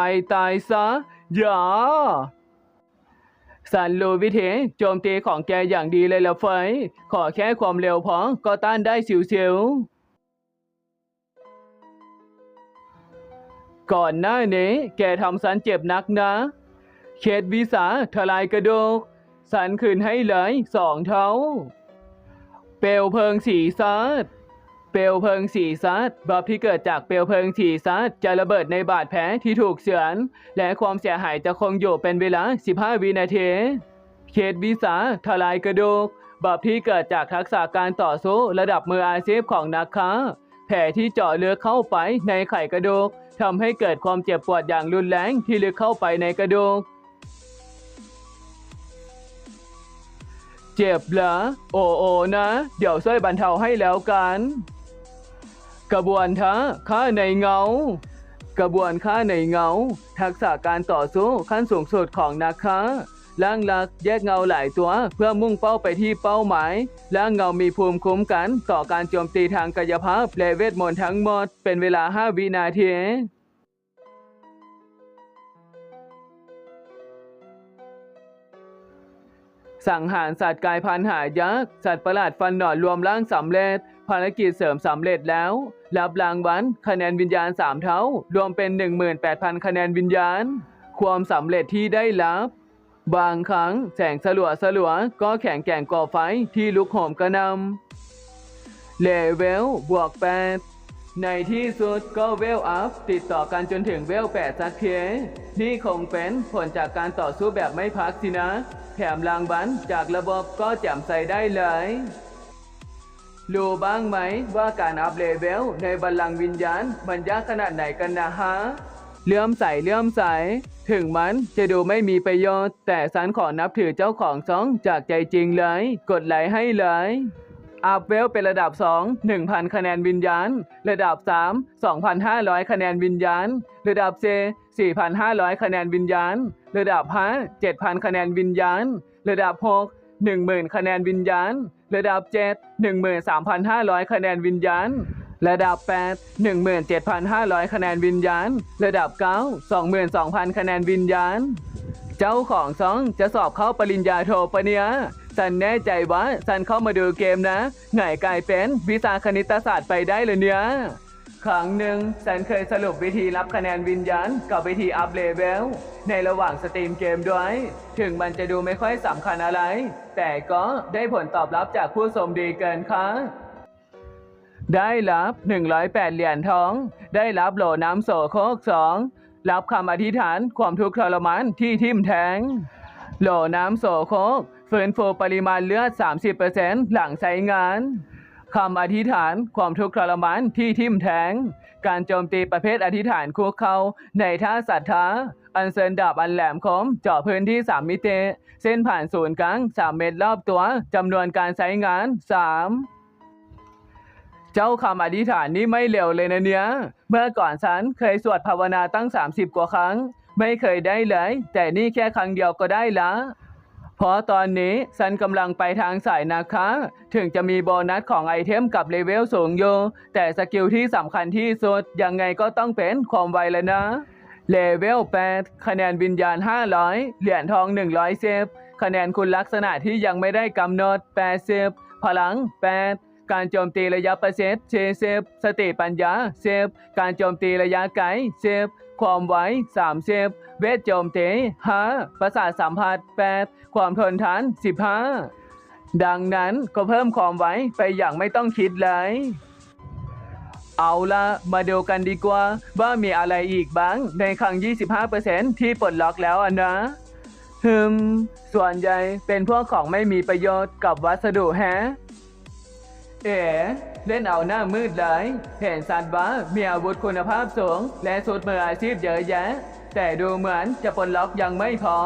ไปตายซะ อย่าสันรู้วิธีโจมตีของแกอย่างดีเลยละเฟยขอแค่ความเร็วพอก็ต้านได้สิวๆก่อนหน้านี้แกทำสันเจ็บนักนะ เขตวิสาทลายกระดูกสันคืนให้เลยสองเท่า เปลวเพลิงสีซัด เปลวเพลิงสีซัดบับที่เกิดจากเปลวเพลิงสีซัดจะระเบิดในบาดแผลที่ถูกเฉือน และความเสียหายจะคงอยู่เป็นเวลา 15 วินาทีเขตวิสาทลายกระดูกบับที่เกิดจากทักษะการต่อสู้ระดับมืออาชีพของนักค้า แผลที่เจาะเลึกเข้าไปในไขกระดูกทำให้เกิดความเจ็บปวดอย่างรุนแรงที่ลึกเข้าไปในกระดูกเจ็บเหรอโอโอนะ เดี๋ยวช่วยบรรเทาให้แล้วกัน กระบวนท่าข้าในเงา กระบวนข้าในเงา ทักษะการต่อสู้ขั้นสูงสุดของนักค้าล่างลักแยกเงาหลายตัว เพื่อมุ่งเป้าไปที่เป้าหมายล่างเงามีภูมิคุ้มกัน ต่อการโจมตีทางกายภาพและเวทมนต์ทั้งหมด เป็นเวลา 5 วินาทีสังหารสัตว์กายพันธุ์หายากสัตว์ประหลาดฟันหนอนรวมร่างสำเร็จ ภารกิจเสริมสำเร็จแล้ว รับรางวัลคะแนนวิญญาณ 3 เท่า รวมเป็น 18,000 คะแนนวิญญาณ ความสำเร็จที่ได้รับบางครั้งแสงสลัวสลัวก็แข็งแกร่งก่อไฟที่ลุกโหมกระนำเลเวลบวก8ในที่สุดก็เวลอัพติดต่อกันจนถึงเวล8สักเทีนี่คงเป็นผลจากการต่อสู้แบบไม่พักสินะ แถมรางวัลจากระบบก็แจ่มใสได้เลย รู้บ้างไหมว่าการอัพเลเวลในบัลลังก์วิญญาณมันยากขนาดไหนกันนะฮะ เลื่อมใสเลื่อมใส ถึงมันจะดูไม่มีประโยชน์ แต่สันขอนับถือเจ้าของซองจากใจจริงเลย กดไลค์ให้เลยอัพเวลเป็นระดับ 2 1,000 คะแนนวิญญาณ ระดับ 3 2,500 คะแนนวิญญาณ ระดับ C 4,500 คะแนนวิญญาณ ระดับ 5 7,000 คะแนนวิญญาณ ระดับ 6 10,000 คะแนนวิญญาณ ระดับ 7 13,500 คะแนนวิญญาณ ระดับ 8 17,500 คะแนนวิญญาณ ระดับ 9 22,000 คะแนนวิญญาณ เจ้าของซองจะสอบเข้าปริญญาโทปะเนี่ยสันแน่ใจว่าสันเข้ามาดูเกมนะไงกลายเป็นวิชาคณิตศาสตร์ไปได้เลยเนี่ย ครั้งหนึ่งสันเคยสรุปวิธีรับคะแนนวิญญาณกับวิธีอัพเลเวลในระหว่างสตรีมเกมด้วย ถึงมันจะดูไม่ค่อยสำคัญอะไร แต่ก็ได้ผลตอบรับจากผู้ชมดีเกินคาดได้รับ 108 เหรียญทอง ได้รับโหลน้ำโสโครกสองรับคำอธิษฐานความทุกข์ทรมานที่ทิ่มแทง โหลน้ำโสโครกฟื้นฟูปริมาณเลือด 30%หลังใช้งาน คำอธิษฐานความทุกข์ทรมานที่ทิ่มแทง การโจมตีประเภทอธิษฐานคุกเขาในท่าศรัทธา อันเซินดาบอันแหลมคมเจาะพื้นที่ 3 มิติ เส้นผ่านศูนย์กลาง 3 เมตรรอบตัวจำนวนการใช้งาน 3 เจ้าคำอธิษฐานนี้ไม่เร็วเลยนะเนี่ย เมื่อก่อนฉันเคยสวดภาวนาตั้ง 30 กว่าครั้ง ไม่เคยได้เลย แต่นี่แค่ครั้งเดียวก็ได้ละ เพราะตอนนี้ฉันกำลังไปทางสายนะคะ ถึงจะมีโบนัสของไอเทมกับเลเวลสูงอยู่ แต่สกิลที่สำคัญที่สุด ยังไงก็ต้องเป็นความไวเลยนะเลเวล8คะแนนวิญญาณ 500 เหรียญทอง100เซฟคะแนนคุณลักษณะที่ยังไม่ได้กำหนด 80 พลัง 8 การโจมตีระยะประเซตเซฟสติปัญญาเซฟการโจมตีระยะไกลเซฟ ความไว3เซฟเวทโจมตี5ประสาทสัมผัส 8 ความทนทาน 15 ดังนั้นก็เพิ่มความไวไปอย่างไม่ต้องคิดเลยเอาละมาดูกันดีกว่า ว่ามีอะไรอีกบ้าง ในครั้ง 25%ที่ปลดล็อกแล้วอะนะฮึมส่วนใหญ่เป็นพวกของไม่มีประโยชน์กับวัสดุแฮะ เอ๋เล่นเอาหน้ามืดเลยเห็นซันบ้ามีอาวุธคุณภาพสูง และสุดมืออาชีพเยอะแยะ แต่ดูเหมือนจะปลดล็อกยังไม่พอ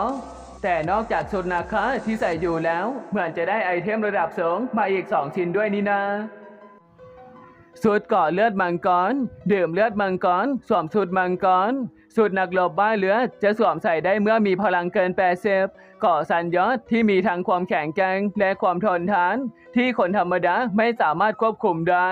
แต่นอกจากชุดนาคาที่ใส่อยู่แล้ว เหมือนจะได้ไอเทมระดับสูงมาอีก2ชิ้นด้วยนี่นา สูตรกาะเลือดมังกรดื่มเลือดมังกรสวมสูตรมังกรสูตรนักรบบ้าเลือดจะสวมใส่ได้เมื่อมีพลังเกินแปดเซฟกาะสัญยอดที่มีทั้งความแข็งแกร่งและความทนทาน ที่คนธรรมดาไม่สามารถควบคุมได้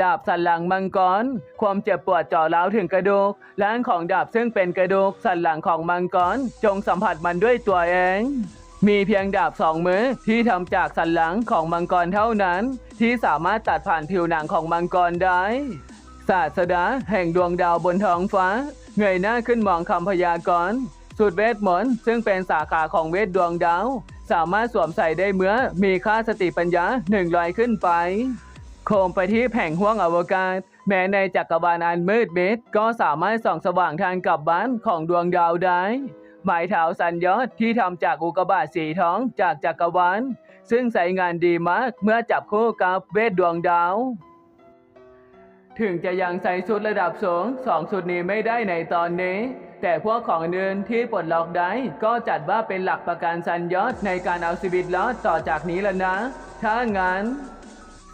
ดาบสันหลังมังกร ความเจ็บปวดเจ่อร้าวถึงกระดูกล้างของดาบซึ่งเป็นกระดูกสันหลังของมังกร จงสัมผัสมันด้วยตัวเอง มีเพียงดาบสองมือที่ทำจากสันหลังของมังกรเท่านั้น ที่สามารถตัดผ่านผิวหนังของมังกรได้ศาสดาแห่งดวงดาวบนท้องฟ้า เงยหน้าขึ้นมองคำพยากรณ์สุดเวทมนต์ซึ่งเป็นสาขาของเวทดวงดาว สามารถสวมใส่ได้เมื่อมีค่าสติปัญญาหนึ่งร้อยขึ้นไป โคมไปที่แผงห้วงอวกาศ แม้ในจักรวาลอันมืดมิดก็สามารถส่องสว่างทางกลับบ้านของดวงดาวได้ หมายเท้าสัญยอดที่ทำจากอุกกาบาตสีทองจากจักรวาลซึ่งใส่งานดีมากเมื่อจับคู่กับเวทดวงดาว ถึงจะยังใส่ชุดระดับสูงสองชุดนี้ไม่ได้ในตอนนี้ แต่พวกของอื่นที่ปลดล็อกได้ ก็จัดว่าเป็นหลักประกันสัญยอดในการเอาชีวิตรอดต่อจากนี้แล้วนะ ถ้างั้น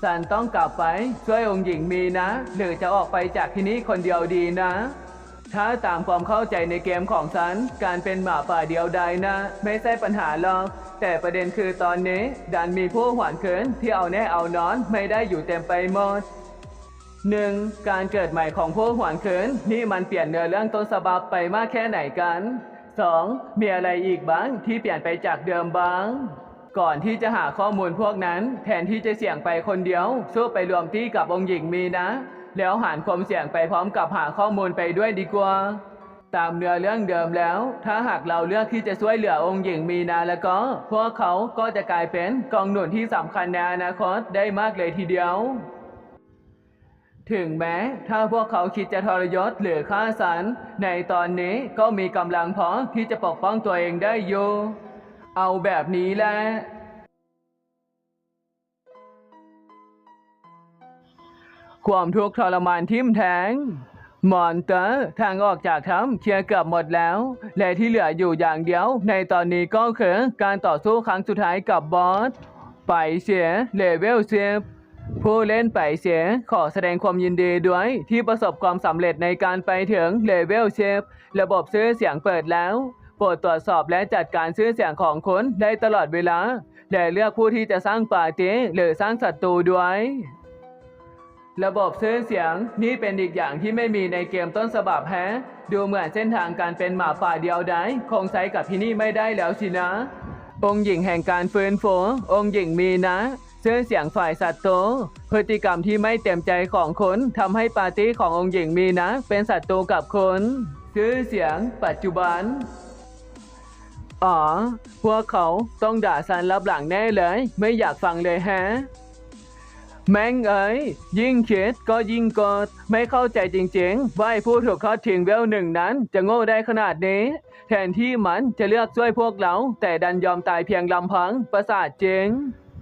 สันต้องกลับไปช่วยองค์หญิงมีนะ หรือจะออกไปจากที่นี่คนเดียวดีนะ ถ้าตามความเข้าใจในเกมของฉัน การเป็นหมาป่าเดียวดายนะ ไม่ใช่ปัญหาหรอก แต่ประเด็นคือตอนนี้ดันมีผู้หวานเขินที่เอาแน่เอานอนไม่ได้อยู่เต็มไปหมดหนึ่งการเกิดใหม่ของพวกหวานเขินนี่มันเปลี่ยนเนื้อเรื่องต้นฉบับไปมากแค่ไหนกัน 2. มีอะไรอีกบ้างที่เปลี่ยนไปจากเดิมบ้าง ก่อนที่จะหาข้อมูลพวกนั้น แทนที่จะเสี่ยงไปคนเดียวสู้ไปรวมที่กับองค์หญิงมีนะ แล้วหารความเสี่ยงไปพร้อมกับหาข้อมูลไปด้วยดีกว่า ตามเนื้อเรื่องเดิมแล้ว ถ้าหากเราเลือกที่จะช่วยเหลือองค์หญิงมีนาแล้วก็ พวกเขาก็จะกลายเป็นกองหนุนที่สำคัญในอนาคตได้มากเลยทีเดียว ถึงแม้ ถ้าพวกเขาคิดจะทรยศหรือฆ่าสันในตอนนี้ก็มีกำลังพอที่จะปกป้องตัวเองได้อยู่ เอาแบบนี้แหละ ความทุกข์ทรมานทิ่มแทงมอนเตอร์ทางออกจากถ้ำเคลียร์เกือบหมดแล้ว และที่เหลืออยู่อย่างเดียว ในตอนนี้ก็คือการต่อสู้ครั้งสุดท้ายกับบอส ไปเสียเลเวลเซฟผู้เล่นไปเสียขอแสดงความยินดีด้วยที่ประสบความสำเร็จในการไปถึงเลเวลเชฟระบบซื้อเสียงเปิดแล้ว โปรดตรวจสอบและจัดการซื้อเสียงของคุณได้ตลอดเวลา และเลือกผู้ที่จะสร้างปาร์ตี้หรือสร้างศัตรูด้วย ระบบซื้อเสียงนี่เป็นอีกอย่างที่ไม่มีในเกมต้นฉบับแฮะ ดูเหมือนเส้นทางการเป็นหมาป่าเดียวดายคงใช้กับที่นี่ไม่ได้แล้วสินะ องค์หญิงแห่งการฟื้นฟูองค์หญิงมีนะซื้อเสียงฝ่ายสัตว์โตพฤติกรรมที่ไม่เต็มใจของคนทำให้ปาร์ตี้ขององค์หญิงมีนะ เป็นศัตรูกับคนซื้อเสียงปัจจุบัน อ๋อ พวกเขาต้องด่าซันรับหลังแน่เลย ไม่อยากฟังเลยแฮะ แม่งเอ๋ยยิ่งคิดก็ยิ่งกด ไม่เข้าใจจริงๆ ว่าไอ้ผู้ถูกทอดทิ้งเวลหนึ่งนั้นจะโง่ได้ขนาดนี้ แทนที่มันจะเลือกช่วยพวกเรา แต่ดันยอมตายเพียงลำพังประสาทเจง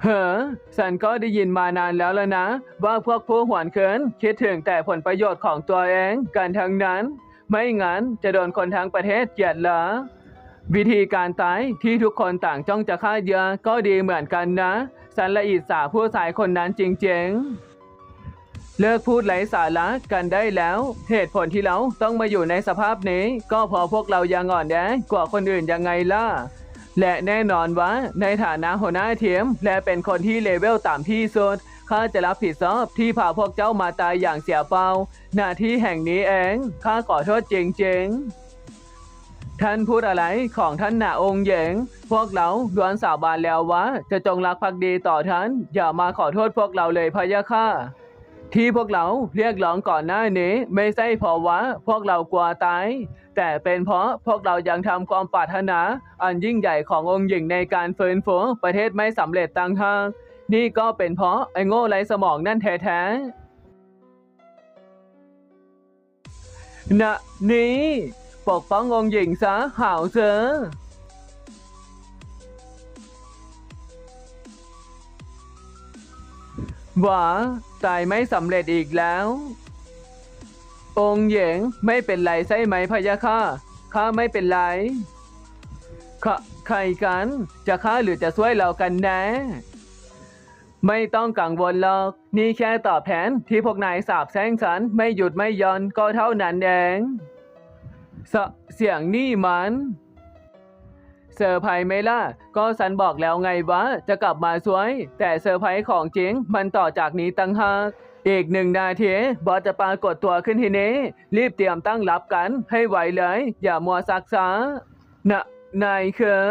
เฮ้อฉันก็ได้ยินมานานแล้วแล้วนะ ว่าพวกผู้หวนเคินคิดถึงแต่ผลประโยชน์ของตัวเองกันทั้งนั้น ไม่งั้นจะโดนคนทั้งประเทศเกลียดเหรอวิธีการตายที่ทุกคนต่างจ้องจะฆ่าเยอะก็ดีเหมือนกันนะ สันละอิสาผู้ชายคนนั้นจริงๆ เลิกพูดไร้สาระกันได้แล้ว เหตุผลที่เราต้องมาอยู่ในสภาพนี้ ก็เพอพวกเรายังอ่อนแอกว่าคนอื่นยังไงล่ะ และแน่นอนว่าในฐานะหัวหน้าทีมและเป็นคนที่เลเวลต่ำที่สุดข้าจะรับผิดชอบที่พาพวกเจ้ามาตายอย่างเสียเปล่าหน้าที่แห่งนี้เองข้าขอโทษจริงๆ ท่านพูดอะไรของท่านหนาองค์เหยงพวกเราล้วนสาบานแล้วว่าจะจงรักภักดีต่อท่าน อย่ามาขอโทษพวกเราเลยพะยะค่ะ ที่พวกเราเรียกร้องก่อนหน้านี้ ไม่ใช่เพราะว่าพวกเรากลัวตาย แต่เป็นเพราะพวกเรายังทำความปรารถนา อันยิ่งใหญ่ขององค์หญิงในการฟื้นฟูประเทศไม่สำเร็จต่างหากนี่ก็เป็นเพราะไอ้โง่ไรสมองนั่นแท้ๆนะนี้ ปกป้ององค์หญิงซะหาวเซอหวาตายไม่สำเร็จอีกแล้ว องค์หญิงไม่เป็นไรใช่ไหมพะยะค่ะข้าไม่เป็นไรข้าใครกัน จะฆ่าหรือจะช่วยเรากันแน่ไม่ต้องกังวลหรอก นี่แค่ตอบแทนที่พวกนายสาบแช่งฉัน ไม่หยุดไม่ย่อนก็เท่านั้นเอง เสเสียงนี่มันเซอร์ไพรส์ไหมล่ะ ก็สันบอกแล้วไงวะ จะกลับมาสวย แต่เซอร์ไพรส์ของจริง มันต่อจากนี้ตั้งหากอีกหนึ่งนาที บอสจะปรากฏตัวขึ้นทีนี้ รีบเตรียมตั้งรับกัน ให้ไหวเลย อย่ามัวซักซ้าน่ะนายคือ